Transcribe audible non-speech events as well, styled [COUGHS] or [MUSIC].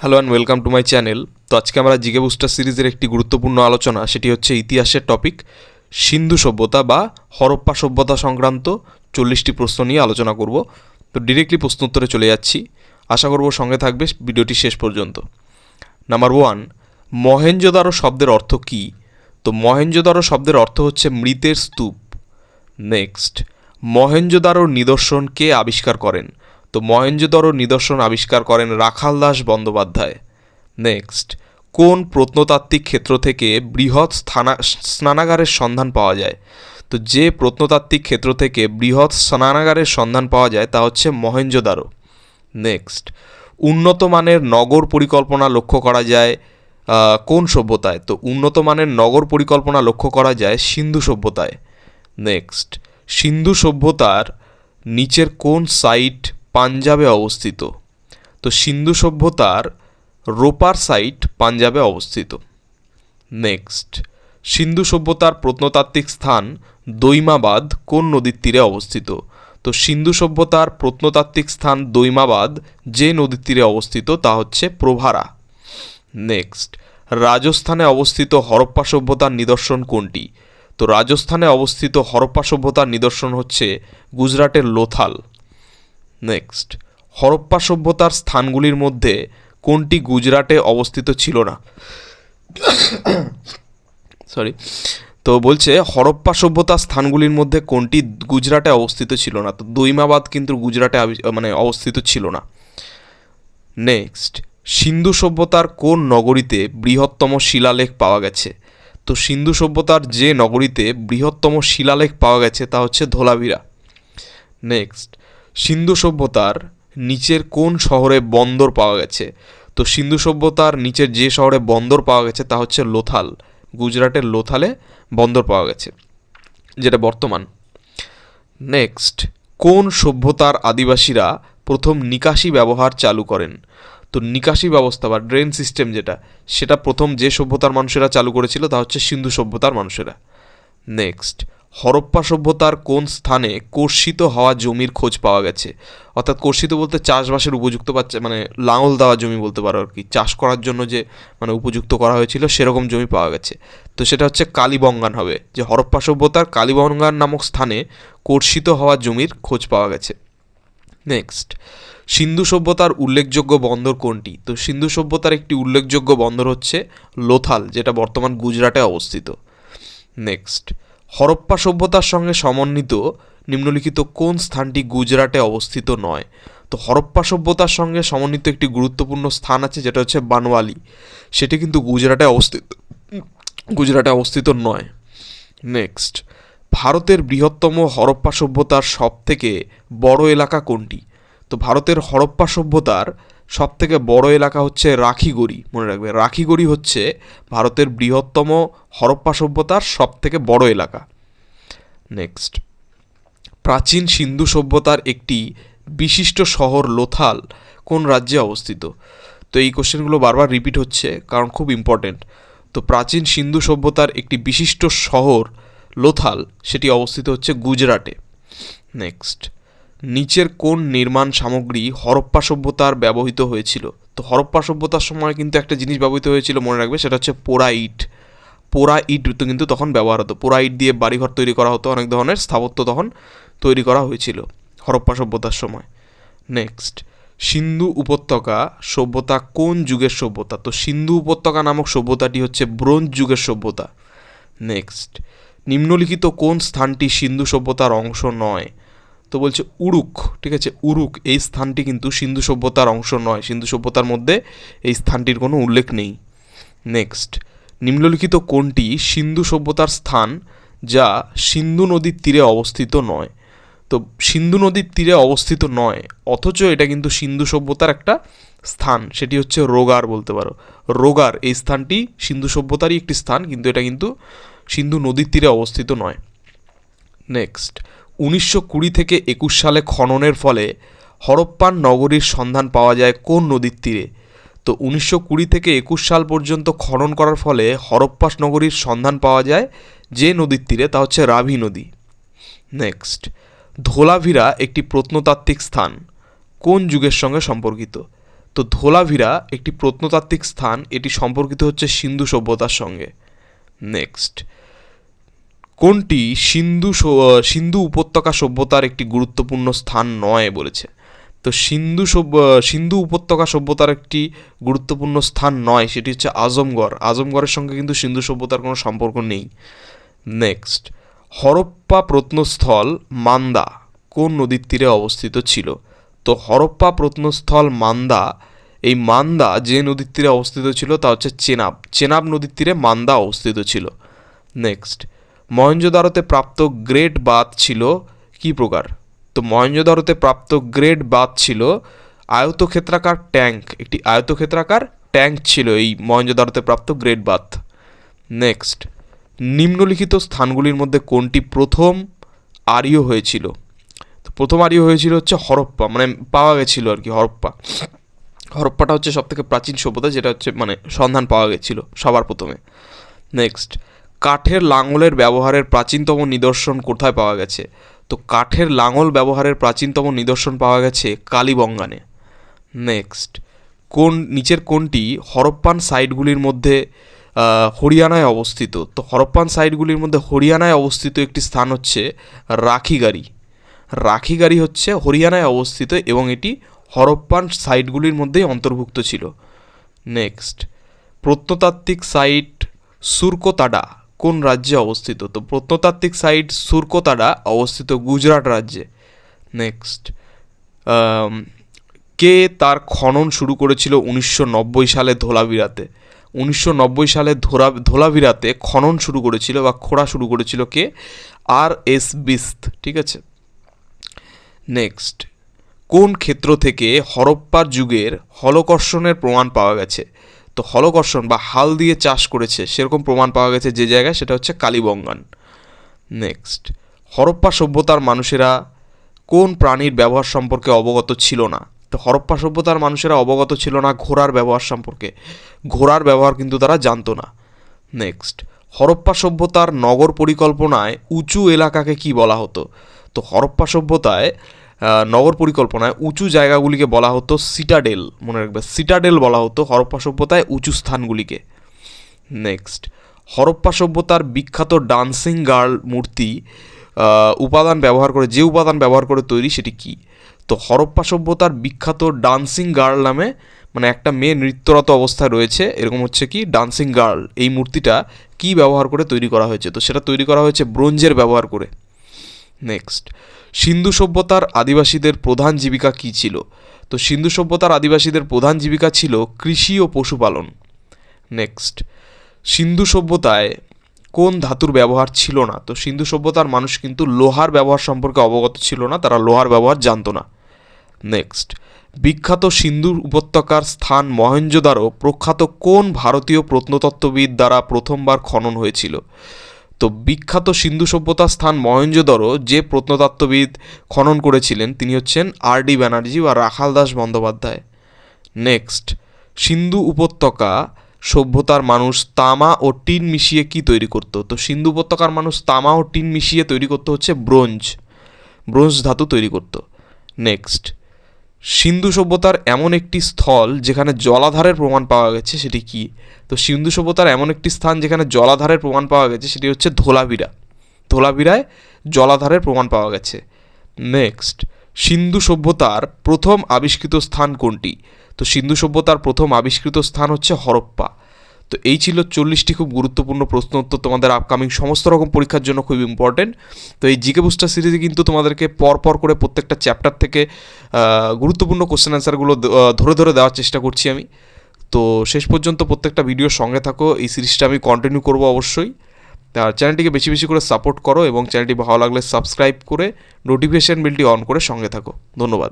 Hello and welcome to my channel তো আজকে আমরা জিকে বুস্টার সিরিজের একটি গুরুত্বপূর্ণ আলোচনা, সেটি হচ্ছে ইতিহাসের টপিক সিন্ধু সভ্যতা বা হরপ্পা সভ্যতা সংক্রান্ত চল্লিশটি প্রশ্ন নিয়ে আলোচনা করব। তো ডিরেক্টলি প্রশ্ন উত্তরে চলে যাচ্ছি। আশা করব সঙ্গে থাকবে ভিডিওটি শেষ পর্যন্ত। নাম্বার ওয়ান মহেঞ্জোদারো শব্দের অর্থ কী? তো মহেঞ্জোদারো শব্দের অর্থ হচ্ছে মৃতের স্তূপ। নেক্সট মহেঞ্জোদারোর নিদর্শন কে আবিষ্কার করেন? তো মহেঞ্জোদারোর নিদর্শন আবিষ্কার করেন রাখাল দাস বন্দ্যোপাধ্যায়। নেক্সট, কোন প্রত্নতাত্ত্বিক ক্ষেত্র থেকে বৃহৎ স্থানা, স্নানাগারের সন্ধান পাওয়া যায়? তো যে প্রত্নতাত্ত্বিক ক্ষেত্র থেকে বৃহৎ স্নানাগারের সন্ধান পাওয়া যায় তা হচ্ছে মহেঞ্জোদারো নেক্সট, উন্নত মানের নগর পরিকল্পনা লক্ষ্য করা যায় কোন সভ্যতায়? তো উন্নত মানের নগর পরিকল্পনা লক্ষ্য করা যায় সিন্ধু সভ্যতায়। নেক্সট, সিন্ধু সভ্যতার নিচের কোন সাইট পাঞ্জাবে অবস্থিত। তো সিন্ধু সভ্যতার রোপার সাইট পাঞ্জাবে অবস্থিত। নেক্সট, সিন্ধু সভ্যতার প্রত্নতাত্ত্বিক স্থান দৈমাবাদ কোন নদীর তীরে অবস্থিত? তো সিন্ধু সভ্যতার প্রত্নতাত্ত্বিক স্থান দৈমাবাদ যে নদীর তীরে অবস্থিত তা হচ্ছে প্রভারা। নেক্সট, রাজস্থানে অবস্থিত হরপ্পা সভ্যতার নিদর্শন কোনটি? তো রাজস্থানে অবস্থিত হরপ্পা সভ্যতার নিদর্শন হচ্ছে গুজরাটের লোথাল। নেক্সট। হরপ্পা সভ্যতার স্থানগুলির মধ্যে কোনটি গুজরাটে অবস্থিত ছিল না? [COUGHS] সরি তো বলছে, হরপ্পা সভ্যতার স্থানগুলির মধ্যে কোনটি গুজরাটে অবস্থিত ছিল না? তো দৈমাবাদ কিন্তু গুজরাটে মানে অবস্থিত ছিল না। নেক্সট, সিন্ধু সভ্যতার কোন নগরীতে বৃহত্তম শিলালেখ পাওয়া গেছে? তো সিন্ধু সভ্যতার যে নগরীতে বৃহত্তম শিলালেখ পাওয়া গেছে তা হচ্ছে ধোলাভিরা। নেক্সট সিন্ধু সভ্যতার নিচের কোন শহরে বন্দর পাওয়া গেছে? তো সিন্ধু সভ্যতার নিচের যে শহরে বন্দর পাওয়া গেছে, তা হচ্ছে লোথাল। গুজরাটের লোথালে বন্দর পাওয়া গেছে, যেটা বর্তমান। নেক্সট, কোন সভ্যতার আদিবাসীরা প্রথম নিকাশি ব্যবহার চালু করেন? তো নিকাশি ব্যবস্থা বা ড্রেন সিস্টেম যেটা, সেটা প্রথম যে সভ্যতার মানুষেরা চালু করেছিল, তা হচ্ছে সিন্ধু সভ্যতার মানুষেরা। নেক্সট হরপ্পা সভ্যতার কোন স্থানে কর্ষিত হওয়া জমির খোঁজ পাওয়া গেছে? অর্থাৎ কর্ষিত বলতে চাষবাসের উপযুক্ত পাচ্ছে মানে লাঙল দেওয়া জমি বলতে পারো আর কি। চাষ করার জন্য যে মানে উপযুক্ত করা হয়েছিল সেরকম জমি পাওয়া গেছে। তো সেটা হচ্ছে কালীবঙ্গান হবে, যে হরপ্পা সভ্যতার কালীবঙ্গান নামক স্থানে কর্ষিত হওয়া জমির খোঁজ পাওয়া গেছে। নেক্সট, সিন্ধু সভ্যতার উল্লেখযোগ্য বন্দর কোনটি? তো সিন্ধু সভ্যতার একটি উল্লেখযোগ্য বন্দর হচ্ছে লোথাল, যেটা বর্তমান গুজরাটে অবস্থিত। নেক্সট হরপ্পা সভ্যতার সঙ্গে সমন্বিত নিম্নলিখিত কোন স্থানটি গুজরাটে অবস্থিত নয়? তো হরপ্পা সভ্যতার সঙ্গে সমন্বিত একটি গুরুত্বপূর্ণ স্থান আছে, যেটা হচ্ছে বানওয়ালি। সেটি কিন্তু গুজরাটে অবস্থিত গুজরাটে অবস্থিত নয়। নেক্সট, ভারতের বৃহত্তম হরপ্পা সভ্যতার সবথেকে বড় এলাকা কোনটি? তো ভারতের হরপ্পা সভ্যতার সবথেকে বড় এলাকা হচ্ছে রাখিগড়ি, মনে রাখবে। রাখিগড়ি হচ্ছে ভারতের বৃহত্তম হরপ্পা সভ্যতার সবথেকে বড় এলাকা। নেক্সট প্রাচীন সিন্ধু সভ্যতার একটি বিশিষ্ট শহর লোথাল কোন রাজ্যে অবস্থিত? তো এই কোশ্চেনগুলো বারবার রিপিট হচ্ছে কারণ খুব ইম্পর্টেন্ট। তো প্রাচীন সিন্ধু সভ্যতার একটি বিশিষ্ট শহর লোথাল, সেটি অবস্থিত হচ্ছে গুজরাটে। নেক্সট নিচের কোন নির্মাণ সামগ্রী হরপ্পা সভ্যতার ব্যবহৃত হয়েছিল। তো হরপ্পা সভ্যতার সময় কিন্তু একটা জিনিস ব্যবহৃত হয়েছিল, মনে রাখবে, সেটা হচ্ছে পোড়া ইট। পোড়া ইট কিন্তু তখন ব্যবহার হতো। পোড়া ইট দিয়ে বাড়িঘর তৈরি করা হতো, অনেক ধরনের স্থাপত্য তখন তৈরি করা হয়েছিল হরপ্পা সভ্যতার সময়। নেক্সট সিন্ধু উপত্যকা সভ্যতা কোন যুগের সভ্যতা? তো সিন্ধু উপত্যকা নামক সভ্যতাটি হচ্ছে ব্রোঞ্জ যুগের সভ্যতা। নেক্সট নিম্নলিখিত কোন স্থানটি সিন্ধু সভ্যতার অংশ নয়? তো বলছে উরুক, ঠিক আছে? উরুক, এই স্থানটি কিন্তু সিন্ধু সভ্যতার অংশ নয়। সিন্ধু সভ্যতার মধ্যে এই স্থানটির কোনো উল্লেখ নেই। নেক্সট নিম্নলিখিত কোনটি সিন্ধু সভ্যতার স্থান যা সিন্ধু নদীর তীরে অবস্থিত নয়? তো সিন্ধু নদীর তীরে অবস্থিত নয়, অথচ এটা কিন্তু সিন্ধু সভ্যতার একটা স্থান। সেটি হচ্ছে রোগার বলতে পারো। রোগার, এই স্থানটি সিন্ধু সভ্যতারই একটি স্থান, কিন্তু এটা কিন্তু সিন্ধু নদীর তীরে অবস্থিত নয়। নেক্সট উনিশশো কুড়ি থেকে একুশ সালে খননের ফলে হরপ্পান নগরীর সন্ধান পাওয়া যায় কোন নদীর তীরে। তো উনিশশো কুড়ি থেকে একুশ সাল পর্যন্ত খনন করার ফলে হরপ্পাস নগরীর সন্ধান পাওয়া যায় যে নদীর তীরে, তা হচ্ছে রাভি নদী। নেক্সট, ধোলাভিরা একটি প্রত্নতাত্ত্বিক স্থান, কোন যুগের সঙ্গে সম্পর্কিত? তো ধোলাভিরা একটি প্রত্নতাত্ত্বিক স্থান, এটি সম্পর্কিত হচ্ছে সিন্ধু সভ্যতার সঙ্গে। নেক্সট কোনটি সিন্ধু সিন্ধু উপত্যকা সভ্যতার একটি গুরুত্বপূর্ণ স্থান নয় বলেছে? তো সিন্ধু সভ্য সিন্ধু উপত্যকা সভ্যতার একটি গুরুত্বপূর্ণ স্থান নয়, সেটি হচ্ছে আজমগড়। আজমগড়ের সঙ্গে কিন্তু সিন্ধু সভ্যতার কোনো সম্পর্ক নেই। নেক্সট হরপ্পা প্রত্নস্থল মান্দা কোন নদীর তীরে অবস্থিত ছিল? তো হরপ্পা প্রত্নস্থল মান্দা, এই মান্দা যে নদীর তীরে অবস্থিত ছিল তা হচ্ছে চেনাব। চেনাব নদীর তীরে মান্দা অবস্থিত ছিল। নেক্সট মহেঞ্জোদারোতে প্রাপ্ত গ্রেট বাথ ছিল কি প্রকার? তো মহেঞ্জোদারোতে প্রাপ্ত গ্রেট বাথ ছিল আয়তক্ষেত্রাকার ট্যাঙ্ক, একটি আয়তক্ষেত্রাকার ট্যাঙ্ক ছিল এই মহেঞ্জোদারোতে প্রাপ্ত গ্রেট বাথ নেক্সট, নিম্নলিখিত স্থানগুলির মধ্যে কোনটি প্রথম আর্য হয়েছিল? তো প্রথম আর্য হয়েছিল হচ্ছে হরপ্পা মানে পাওয়া গেছিল আর কি হরপ্পা। হরপ্পাটা হচ্ছে সব থেকে প্রাচীন সভ্যতা, যেটা হচ্ছে মানে সন্ধান পাওয়া গেছিল সবার প্রথমে। নেক্সট কাঠের লাঙলের ব্যবহারের প্রাচীনতম নিদর্শন কোথায় পাওয়া গেছে? তো কাঠের লাঙল ব্যবহারের প্রাচীনতম নিদর্শন পাওয়া গেছে কালীবঙ্গানে। নেক্সট, কোন, নিচের কোনটি হরপ্পান সাইটগুলির মধ্যে হরিয়ানায় অবস্থিত? তো হরপ্পান সাইটগুলির মধ্যে হরিয়ানায় অবস্থিত একটি স্থান হচ্ছে রাখিগাড়ি। রাখিগাড়ি হচ্ছে হরিয়ানায় অবস্থিত এবং এটি হরপ্পান সাইটগুলির মধ্যেই অন্তর্ভুক্ত ছিল। নেক্সট, প্রত্নতাত্ত্বিক সাইট সুরকোতাডা। কোন রাজ্যে অবস্থিত? তো প্রত্নতাত্ত্বিক সাইট সুরকোতাডা অবস্থিত গুজরাট রাজ্যে। নেক্সট কে তার খনন শুরু করেছিল উনিশশো নব্বই সালে ধোলাভিরাতে? উনিশশো নব্বই সালে ধোলা ধোলাভিরাতে খনন শুরু করেছিল বা খোঁড়া শুরু করেছিল কে? আর এস বিস্ত, ঠিক আছে? নেক্সট কোন ক্ষেত্র থেকে হরপ্পার যুগের হলকর্ষণের প্রমাণ পাওয়া গেছে? তো হলকর্ষণ বা হাল দিয়ে চাষ করেছে, সেরকম প্রমাণ পাওয়া গেছে যে জায়গায়, সেটা হচ্ছে কালীবঙ্গান। নেক্সট হরপ্পা সভ্যতার মানুষেরা কোন প্রাণীর ব্যবহার সম্পর্কে অবগত ছিল না? তো হরপ্পা সভ্যতার মানুষেরা অবগত ছিল না ঘোড়ার ব্যবহার সম্পর্কে। ঘোড়ার ব্যবহার কিন্তু তারা জানতো না। নেক্সট হরপ্পা সভ্যতার নগর পরিকল্পনায় উঁচু এলাকাকে কি বলা হতো? তো হরপ্পা সভ্যতায় নগর পরিকল্পনায় উঁচু জায়গাগুলিকে বলা হতো সিটাডেল, মনে রাখবে, সিটাডেল বলা হতো হরপ্পা সভ্যতায় উঁচু স্থানগুলিকে। নেক্সট হরপ্পা সভ্যতার বিখ্যাত ডান্সিং গার্ল মূর্তি উপাদান ব্যবহার করে, যে উপাদান ব্যবহার করে তৈরি সেটি কি? তো হরপ্পা সভ্যতার বিখ্যাত ডান্সিং গার্ল নামে মানে একটা মেয়ে নৃত্যরত অবস্থায় রয়েছে, এরকম হচ্ছে কি, ডান্সিং গার্ল, এই মূর্তিটা কি ব্যবহার করে তৈরি করা হয়েছে? তো সেটা তৈরি করা হয়েছে ব্রোঞ্জের ব্যবহার করে। নেক্সট সিন্ধু সভ্যতার আদিবাসীদের প্রধান জীবিকা কী ছিল? তো সিন্ধু সভ্যতার আদিবাসীদের প্রধান জীবিকা ছিল কৃষি ও পশুপালন। নেক্সট। সিন্ধু সভ্যতায় কোন ধাতুর ব্যবহার ছিল না? তো সিন্ধু সভ্যতার মানুষ কিন্তু লোহার ব্যবহার সম্পর্কে অবগত ছিল না, তারা লোহার ব্যবহার জানতো না। নেক্সট। বিখ্যাত সিন্ধু উপত্যকার স্থান মহেঞ্জোদারো প্রখ্যাত কোন ভারতীয় প্রত্নতত্ত্ববিদ দ্বারা প্রথমবার খনন হয়েছিল? তো বিখ্যাত সিন্ধু সভ্যতার স্থান মহেঞ্জোদারো যে প্রত্নতত্ত্ববিদ খনন করেছিলেন, তিনি হচ্ছেন আর ডি ব্যানার্জি বা রাখাল দাস বন্দ্যোপাধ্যায়। নেক্সট, সিন্ধু উপত্যকা সভ্যতার মানুষ তামা ও টিন মিশিয়ে কি তৈরি করতো? তো সিন্ধু উপত্যকার মানুষ তামা ও টিন মিশিয়ে তৈরি করতে হচ্ছে ব্রোঞ্জ। ব্রোঞ্জ ধাতু তৈরি করতো। নেক্সট সিন্ধু সভ্যতার এমন একটি স্থল যেখানে জলাধারের প্রমাণ পাওয়া গেছে, সেটি কি? তো সিন্ধু সভ্যতার এমন একটি স্থান যেখানে জলাধারের প্রমাণ পাওয়া গেছে, সেটি হচ্ছে ধোলাবিরা ধোলাবিরায় জলাধারের প্রমাণ পাওয়া গেছে। নেক্সট সিন্ধু সভ্যতার প্রথম আবিষ্কৃত স্থান কোনটি? তো সিন্ধু সভ্যতার প্রথম আবিষ্কৃত স্থান হচ্ছে হরপ্পা। তো এই ছিল চল্লিশটি খুব গুরুত্বপূর্ণ প্রশ্ন উত্তর তোমাদের আপকামিং সমস্ত রকম পরীক্ষার জন্য খুব ইম্পর্টেন্ট তো এই জিকে বুস্টার সিরিজে কিন্তু তোমাদেরকে পর পর করে প্রত্যেকটা চ্যাপ্টার থেকে গুরুত্বপূর্ণ কোশ্চেন অ্যান্সারগুলো ধরে ধরে দেওয়ার চেষ্টা করছি আমি। তো শেষ পর্যন্ত প্রত্যেকটা ভিডিওর সঙ্গে থাকো, এই সিরিজটা আমি কন্টিনিউ করব অবশ্যই। আর চ্যানেলটিকে বেশি বেশি করে সাপোর্ট করো এবং চ্যানেলটি ভালো লাগলে সাবস্ক্রাইব করে নোটিফিকেশান বিলটি অন করে সঙ্গে থাকো। ধন্যবাদ।